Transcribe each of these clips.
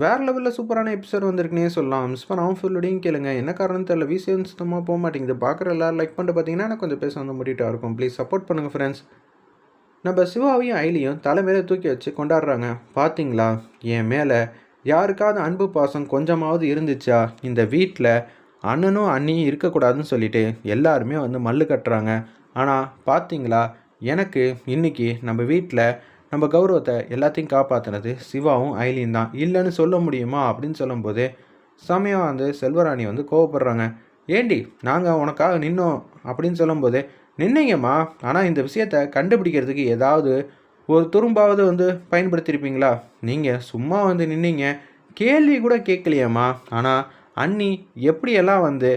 வேறு லெவலில் சூப்பரான எபிசோட் வந்திருக்குனே சொல்லலாம். மிஸ் பண்ணாமல் ஃபுல்லோடையும் கேளுங்க. என்ன காரணம் தெரியல. விசியம் சுத்தமாக போக மாட்டேங்குது? பார்க்குற எல்லாரும் லைக் பண்ணிட்டு பார்த்தீங்கன்னா எனக்கு கொஞ்சம் பேச வந்து முடிட்டா இருக்கும். ப்ளீஸ் சப்போர்ட் பண்ணுங்கள் ஃப்ரெண்ட்ஸ் நம்ம சிவாவையும் ஐலியும் தலை மேலே தூக்கி வச்சு கொண்டாடுறாங்க. பார்த்தீங்களா? என் மேலே யாருக்காவது அன்பு பாசம் கொஞ்சமாவது இருந்துச்சா? இந்த வீட்டில் அண்ணனும் அண்ணியும் இருக்கக்கூடாதுன்னு சொல்லிட்டு எல்லாருமே வந்து மல்லு கட்டுறாங்க. ஆனால் பார்த்தீங்களா? எனக்கு இன்றைக்கி நம்ம வீட்டில் நம்ம கௌரவத்தை எல்லாத்தையும் காப்பாற்றினது சிவாவும் ஐலின் தான். இல்லைன்னு சொல்ல முடியுமா அப்படின்னு சொல்லும்போது சமயம் வந்து செல்வராணி வந்து கோவப்படுறாங்க. ஏண்டி நாங்கள் உனக்காக நின்னோம் அப்படின்னு சொல்லும்போது நின்னீங்கம்மா ஆனால் இந்த விஷயத்தை கண்டுபிடிக்கிறதுக்கு ஏதாவது ஒரு துரும்பாவது வந்து பயன்படுத்தியிருப்பீங்களா? நீங்கள் சும்மா வந்து நின்னீங்க. கேள்வி கூட கேட்கலையேம்மா. ஆனால் அண்ணி எப்படியெல்லாம் வந்து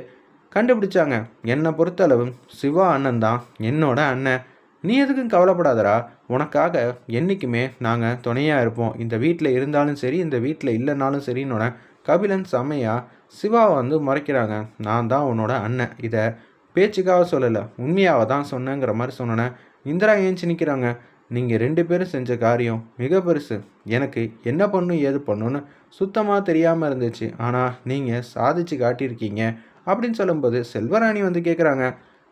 கண்டுபிடிச்சாங்க? என்னை பொறுத்தளவு சிவா அண்ணன் தான் என்னோட அண்ணன். நீ எதுக்கும் கவலைப்படாதடா. உனக்காக என்றைக்குமே நாங்கள் துணையாக இருப்போம். இந்த வீட்டில் இருந்தாலும் சரி இந்த வீட்டில் இல்லைனாலும் சரின்னோட கபிலன் செம்மையா சிவாவை வந்து மறைக்கிறாங்க. நான் தான் உன்னோட அண்ணன். இதை பேச்சுக்காக சொல்லலை. உண்மையாக தான் சொன்னேங்கிற மாதிரி சொன்னேன். இந்திரா ஏஞ்சி நிற்கிறாங்க நீங்கள் ரெண்டு பேரும் செஞ்ச காரியம் மிக பெருசு. எனக்கு என்ன பண்ணும் ஏது பண்ணுன்னு சுத்தமாக தெரியாமல் இருந்துச்சு. ஆனால் நீங்கள் சாதிச்சு காட்டியிருக்கீங்க அப்படின்னு சொல்லும்போது செல்வராணி வந்து கேட்குறாங்க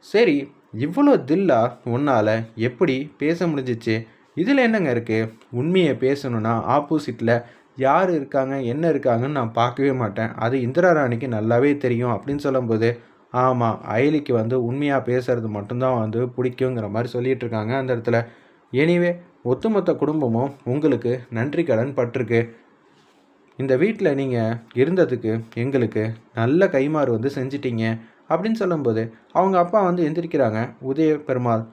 சரி இவ்வளோ தில்லா உன்னால் எப்படி பேச முடிஞ்சிச்சு? இதில் என்னங்க இருக்குது உண்மையை பேசணுன்னா ஆப்போசிட்டில் யார் இருக்காங்க என்ன இருக்காங்கன்னு நான் பார்க்கவே மாட்டேன். அது இந்திரா ராணிக்கு நல்லாவே தெரியும் அப்படின்னு சொல்லும்போது ஆமாம் அயலிக்கு வந்து உண்மையாக பேசுறது மட்டும்தான் வந்து பிடிக்குங்கிற மாதிரி சொல்லிட்டு இருக்காங்க அந்த இடத்துல. எனிவே ஒட்டுமொத்த குடும்பமும் உங்களுக்கு நன்றி கடன் பட்டிருக்கு. இந்த வீட்டில் நீங்கள் இருந்ததுக்கு எங்களுக்கு நல்ல கைமாறு வந்து செஞ்சிட்டீங்க. அப்படின்னு சொல்லும்போது அவங்க அப்பா வந்து எந்திரிக்கிறாங்க உதய பெருமாள்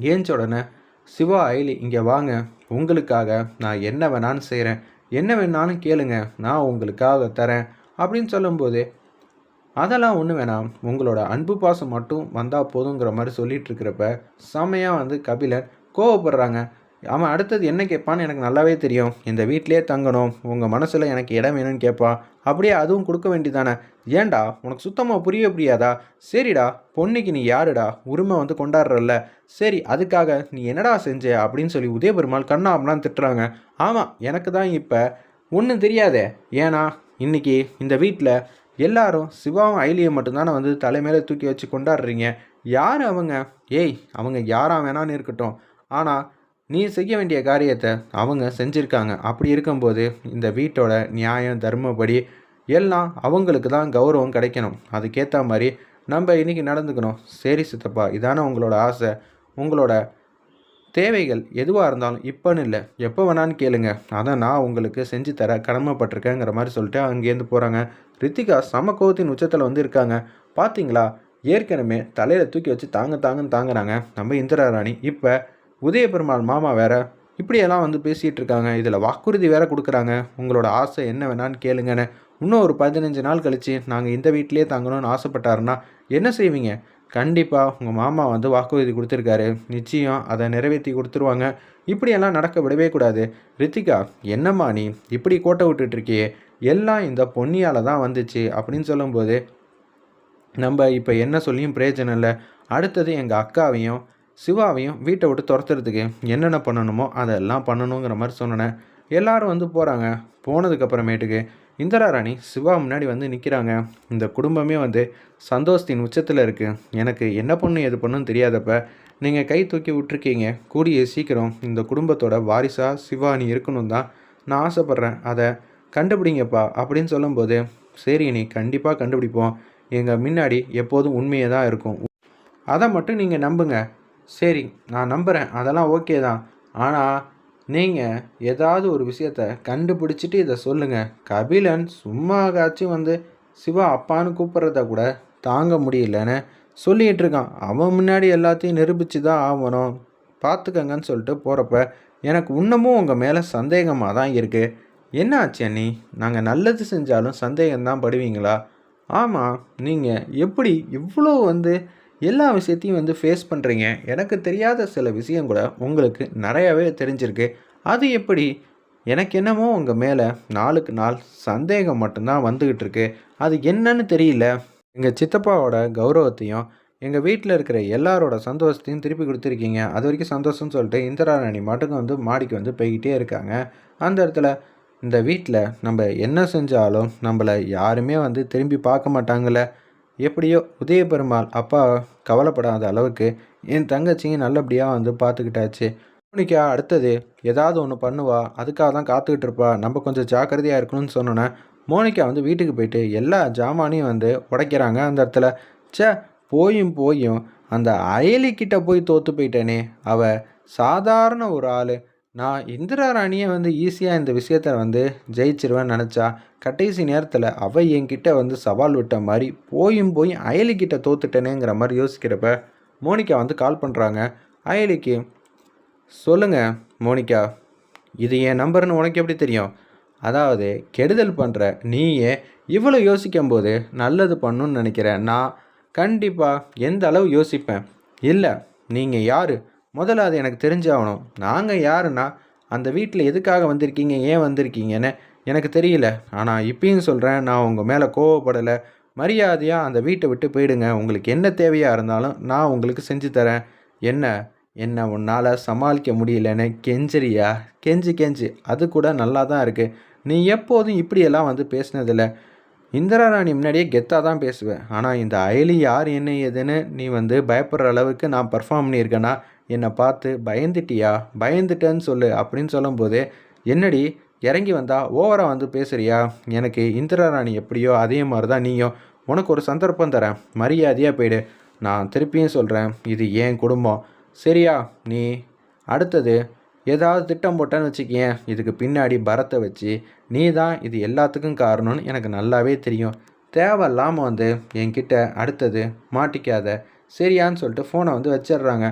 ஏஞ்ச உடனே சிவா ஐலி இங்கே வாங்க. உங்களுக்காக நான் என்ன வேணாலும் செய்கிறேன். என்ன வேணாலும் கேளுங்க. நான் உங்களுக்காக தரேன். அப்படின்னு சொல்லும்போது அதெல்லாம் ஒன்று வேணாம். உங்களோட அன்பு பாசம் மட்டும் வந்தால் போதுங்கிற மாதிரி சொல்லிட்டு இருக்கிறப்ப செமையாக வந்து கபிலன் கோவப்படுறாங்க. அவன் அடுத்தது என்ன கேட்பான்னு எனக்கு நல்லாவே தெரியும். இந்த வீட்டிலே தங்கணும். உங்கள் மனசில் எனக்கு இடம் வேணும்னு கேட்பான் அப்படியே அதுவும் கொடுக்க வேண்டியதானே ஏன்டா? உனக்கு சுத்தமாக புரிய புரியாதா? சரிடா. பொண்ணுக்கு நீ யாருடா? உரிமை வந்து கொண்டாடுறல்ல. சரி அதுக்காக நீ என்னடா செஞ்ச? அப்படின்னு சொல்லி உதயபெருமாள் கண்ணா அப்படிலாம் திட்டுறாங்க. ஆமாம் எனக்கு தான் இப்போ ஒன்றும் தெரியாதே. ஏன்னா இன்னைக்கு இந்த வீட்டில் எல்லாரும் சிவாவும் ஐலியை மட்டும்தானே வந்து தலைமையில தூக்கி வச்சு கொண்டாடுறீங்க. யார் அவங்க? ஏய் அவங்க யாராக வேணான்னு இருக்கட்டும். ஆனால் நீ செய்ய வேண்டிய காரியத்தை அவங்க செஞ்சுருக்காங்க. அப்படி இருக்கும்போது இந்த வீட்டோட நியாயம் தர்மப்படி எல்லாம் அவங்களுக்கு தான் கௌரவம் கிடைக்கணும். அதுக்கேற்ற மாதிரி நம்ம இன்றைக்கி நடந்துக்கணும். சரி சித்தப்பா இதானே உங்களோட ஆசை. உங்களோட தேவைகள் எதுவாக இருந்தாலும் இப்போன்னு இல்லை. எப்போ வேணான்னு கேளுங்க. அதை நான் உங்களுக்கு செஞ்சு தர கடமைப்பட்டிருக்கேங்கிற மாதிரி சொல்லிட்டு அங்கேருந்து போகிறாங்க ரித்திகா சம கோவத்தின் உச்சத்தில் வந்து இருக்காங்க. பார்த்தீங்களா ஏற்கனவே தலையில் தூக்கி வச்சு தாங்க தாங்கன்னு தாங்குறாங்க. நம்ம இந்திரா ராணி. இப்போ உதயபெருமாள் மாமா வேற இப்படியெல்லாம் வந்து பேசிகிட்டு இருக்காங்க. இதில் வாக்குறுதி வேற கொடுக்குறாங்க. உங்களோட ஆசை என்ன வேணான்னு கேளுங்கன்னு. இன்னும் ஒரு பதினஞ்சு நாள் கழித்து நாங்கள் இந்த வீட்டிலே தங்கணும்னு ஆசைப்பட்டாருன்னா என்ன செய்வீங்க? கண்டிப்பாக உங்கள் மாமா வந்து வாக்குறுதி கொடுத்துருக்காரு. நிச்சயம் அதை நிறைவேற்றி கொடுத்துருவாங்க. இப்படியெல்லாம் நடக்க விடவே கூடாது. ரித்திகா என்னம்மா நீ இப்படி கோட்டை விட்டுட்ருக்கியே எல்லாம் இந்த பொன்னியால் தான் வந்துச்சு அப்படின்னு சொல்லும்போது நம்ம இப்போ என்ன சொல்லியும் பிரயோஜனம் இல்லை. அடுத்தது எங்கள் அக்காவையும் சிவாவையும் வீட்டை விட்டு துரத்துறதுக்கு என்னென்ன பண்ணணுமோ அதெல்லாம் பண்ணணுங்கிற மாதிரி சொன்னேன். எல்லாரும் வந்து போகிறாங்க போனதுக்கப்புறமேட்டுக்கு இந்திரா ராணி சிவா முன்னாடி வந்து நிற்கிறாங்க இந்த குடும்பமே வந்து சந்தோஷத்தின் உச்சத்தில் இருக்குது எனக்கு என்ன பண்ணு எது பண்ணுன்னு தெரியாதப்ப நீங்கள் கை தூக்கி விட்டுருக்கீங்க. கூடிய சீக்கிரம் இந்த குடும்பத்தோட வாரிசாக சிவா நீ இருக்கணும் தான் நான் ஆசைப்பட்றேன். அதை கண்டுபிடிங்கப்பா அப்படின்னு சொல்லும்போது சரி நீ கண்டிப்பாக கண்டுபிடிப்போம். எங்கள் முன்னாடி எப்போதும் உண்மையே தான் இருக்கும். அதை மட்டும் நீங்கள் நம்புங்க. சரி நான் நம்புகிறேன் அதெல்லாம் ஓகே தான். ஆனால் நீங்கள் ஏதாவது ஒரு விஷயத்த கண்டுபிடிச்சிட்டு இதை சொல்லுங்கள் கபிலன் சும்மா காச்சும் வந்து சிவா அப்பான்னு கூப்பிட்றத கூட தாங்க முடியலன்னு சொல்லிகிட்டு இருக்கான். அவன் முன்னாடி எல்லாத்தையும் நிரூபித்து தான் ஆகணும். பார்த்துக்கங்கன்னு சொல்லிட்டு போகிறப்ப எனக்கு இன்னமும் உங்கள் மேலே சந்தேகமாக தான் இருக்குது என்ன ஆச்சு அண்ணி? நாங்கள் நல்லது செஞ்சாலும் சந்தேகம்தான் படுவீங்களா? ஆமாம் நீங்கள் எப்படி இவ்வளோ வந்து எல்லா விஷயத்தையும் வந்து ஃபேஸ் பண்ணுறீங்க எனக்கு தெரியாத சில விஷயம் கூட உங்களுக்கு நிறையாவே தெரிஞ்சிருக்கு. அது எப்படி? எனக்கு என்னமோ உங்கள் மேலே நாளுக்கு நாள் சந்தேகம் மட்டும்தான் வந்துக்கிட்டு இருக்கு. அது என்னன்னு தெரியல. எங்கள் சித்தப்பாவோட கௌரவத்தையும் எங்கள் வீட்டில் இருக்கிற எல்லாரோட சந்தோஷத்தையும் திருப்பி கொடுத்துருக்கீங்க. அது வரைக்கும் சந்தோஷம்னு சொல்லிட்டு இந்திரா ராணி மட்டுக்கும் வந்து மாடிக்கு வந்து போய்கிட்டே இருக்காங்க. அந்த இடத்துல இந்த வீட்டில் நம்ம என்ன செஞ்சாலும் நம்மளை யாருமே வந்து திரும்பி பார்க்க மாட்டாங்கள எப்படியோ உதயபெருமாள் அப்பா கவலைப்படாத அளவுக்கு என் தங்கச்சியும் நல்லபடியாக வந்து பார்த்துக்கிட்டாச்சு. மோனிகா அடுத்தது ஏதாவது ஒன்று பண்ணுவா. அதுக்காக தான் காத்துக்கிட்டு இருப்பா. நம்ம கொஞ்சம் ஜாக்கிரதையாக இருக்கணும்னு சொன்னோன்னே மோனிகா வந்து வீட்டுக்கு போயிட்டு எல்லா ஜாமானையும் வந்து உடைக்கிறாங்க அந்த இடத்துல. சே போயும் போயும் அந்த அயலிக்கிட்ட போய் தோற்று போயிட்டேனே. அவ சாதாரண ஒரு ஆள். நான் இந்திரா ராணியை வந்து ஈஸியாக இந்த விஷயத்த வந்து ஜெயிச்சிருவேன்னு நினச்சா கடைசி நேரத்தில் அவள் என்கிட்ட வந்து சவால் விட்ட மாதிரி போயும் போய் அயலிக்கிட்ட தோத்துட்டேனேங்கிற மாதிரி யோசிக்கிறப்ப மோனிகா வந்து கால் பண்ணுறாங்க அயலிக்கு சொல்லுங்கள் மோனிகா இது என் நம்பர்னு உனக்கு எப்படி தெரியும்? அதாவது கெடுதல் பண்ணுற நீயே இவ்வளோ யோசிக்கும்போது நல்லது பண்ணுன்னு நினைக்கிறேன் நான் கண்டிப்பாக எந்த அளவு யோசிப்பேன்? இல்லை நீங்கள் யார்? முதல்ல அது எனக்கு தெரிஞ்சாகணும். நாங்கள் யாருன்னா அந்த வீட்டில் எதுக்காக வந்திருக்கீங்க ஏன் வந்திருக்கீங்கன்னு எனக்கு தெரியல. ஆனால் இப்பயும் சொல்கிறேன் நான் உங்கள் மேலே கோவப்படலை. மரியாதையாக அந்த வீட்டை விட்டு போயிடுங்க. உங்களுக்கு என்ன தேவையாக இருந்தாலும் நான் உங்களுக்கு செஞ்சு தரேன். என்ன? என்ன உன்னால் சமாளிக்க முடியலன்னு கெஞ்சிரியா கெஞ்சி கெஞ்சி. அது கூட நல்லா தான் இருக்குது நீ எப்போதும் இப்படியெல்லாம் வந்து பேசினதில்லை. இந்திரா ராணி முன்னாடியே கெத்தாக தான் பேசுவேன். ஆனால் இந்த அயலி யார் என்ன ஏதுன்னு நீ வந்து பயப்படுற அளவுக்கு நான் பர்ஃபார்ம் பண்ணியிருக்கேன்னா என்னை பார்த்து பயந்துட்டியா? பயந்துட்டேன்னு சொல்லு அப்படின்னு சொல்லும்போது என்னடி இறங்கி வந்தால் ஓவராக வந்து பேசுகிறியா எனக்கு இந்திரா ராணி எப்படியோ அதே மாதிரி தான் நீயும். உனக்கு ஒரு சந்தர்ப்பம் தரேன். மரியாதையாக போயிடு. நான் திருப்பியும் சொல்கிறேன் இது என் குடும்பம். சரியா? நீ அடுத்தது ஏதாவது திட்டம் போட்டேன்னு வச்சுக்கேன். இதுக்கு பின்னாடி பரத்தை வச்சு நீ தான் இது எல்லாத்துக்கும் காரணம்னு எனக்கு நல்லாவே தெரியும். தேவையில்லாமல் வந்து என்கிட்ட அடுத்தது மாட்டிக்காத. சரியான்னு சொல்லிட்டு ஃபோனை வந்து வச்சிடுறாங்க.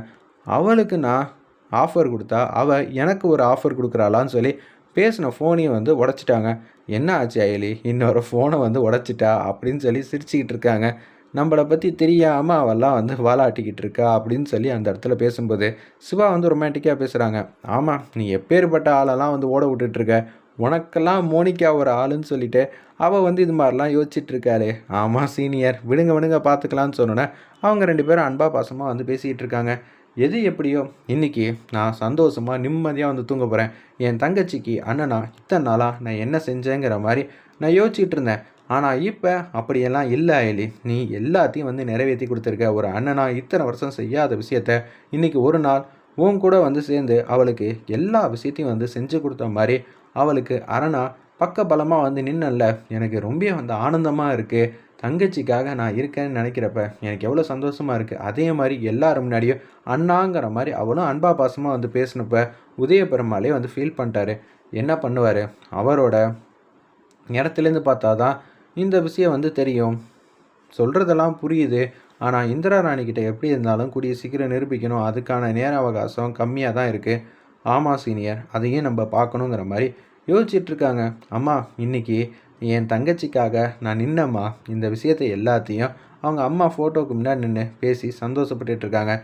அவளுக்கு நான் ஆஃபர் கொடுத்தா அவள் எனக்கு ஒரு ஆஃபர் கொடுக்குறாளான்னு சொல்லி பேசின ஃபோனையும் வந்து உடச்சிட்டாங்க. என்ன ஆச்சு அயலி? இன்னொரு ஃபோனை வந்து உடச்சிட்டா? அப்படின்னு சொல்லி சிரிச்சுக்கிட்டு இருக்காங்க. நம்மளை பற்றி தெரியாமல் அவெல்லாம் வந்து வாலாட்டிக்கிட்டு இருக்கா அப்படின்னு சொல்லி அந்த இடத்துல பேசும்போது சிவா வந்து ரொமான்டிக்காக பேசுகிறாங்க ஆமாம் நீ எப்பேற்பட்ட ஆளெல்லாம் வந்து ஓட விட்டுட்ருக்க உனக்கெல்லாம் மோனிக்கா ஒரு ஆளுன்னு சொல்லிட்டு அவள் வந்து இது மாதிரிலாம் யோசிச்சுட்டு இருக்காளே. ஆமாம் சீனியர் விடுங்க விடுங்க பார்த்துக்கலான்னு சொன்னோன்னே அவங்க ரெண்டு பேரும் அன்பா பாசமாக வந்து பேசிக்கிட்டு இருக்காங்க. எது எப்படியோ இன்றைக்கி நான் சந்தோஷமாக நிம்மதியாக வந்து தூங்க போகிறேன் என் தங்கச்சிக்கு அண்ணனா இத்தனை நாளாக நான் என்ன செஞ்சேங்கிற மாதிரி நான் யோசிச்சுட்டு இருந்தேன். ஆனால் இப்போ அப்படியெல்லாம் இல்லை எலி நீ எல்லாத்தையும் வந்து நிறைவேற்றி கொடுத்துருக்க. ஒரு அண்ணனா இத்தனை வருஷம் செய்யாத விஷயத்த இன்றைக்கி ஒரு நாள் உன் கூட வந்து சேர்ந்து அவளுக்கு எல்லா விஷயத்தையும் வந்து செஞ்சு கொடுத்த மாதிரி அவளுக்கு அரணா பக்க பலமாக வந்து நின்னல எனக்கு ரொம்ப வந்து ஆனந்தமாக இருக்குது தங்கச்சிக்காக நான் இருக்கேன்னு நினைக்கிறப்ப எனக்கு எவ்வளோ சந்தோஷமாக இருக்குது அதே மாதிரி எல்லாரும் முன்னாடியும் அண்ணாங்கிற மாதிரி அவளும் அன்பா பாசமாக வந்து பேசினப்ப உதய பெருமாளே வந்து ஃபீல் பண்ணிட்டாரு. என்ன பண்ணுவார்? அவரோட இடத்துலேருந்து பார்த்தா தான் இந்த விஷயம் வந்து தெரியும். சொல்கிறதெல்லாம் புரியுது. ஆனால் இந்திரா ராணிக்கிட்ட எப்படி இருந்தாலும் கூடிய சீக்கிரம் நிரூபிக்கணும். அதுக்கான நேர அவகாசம் கம்மியாக தான் இருக்குது ஆமாம் சீனியர் அதையும் நம்ம பார்க்கணுங்கிற மாதிரி யோசிச்சிட்ருக்காங்க அம்மா இன்றைக்கி என் தங்கச்சிக்காக நான் நின்னம்மா. இந்த விஷயத்தை எல்லாத்தையும் அவங்க அம்மா ஃபோட்டோவுக்கு முன்னாடி நின்று பேசி சந்தோஷப்பட்டுட்ருக்காங்க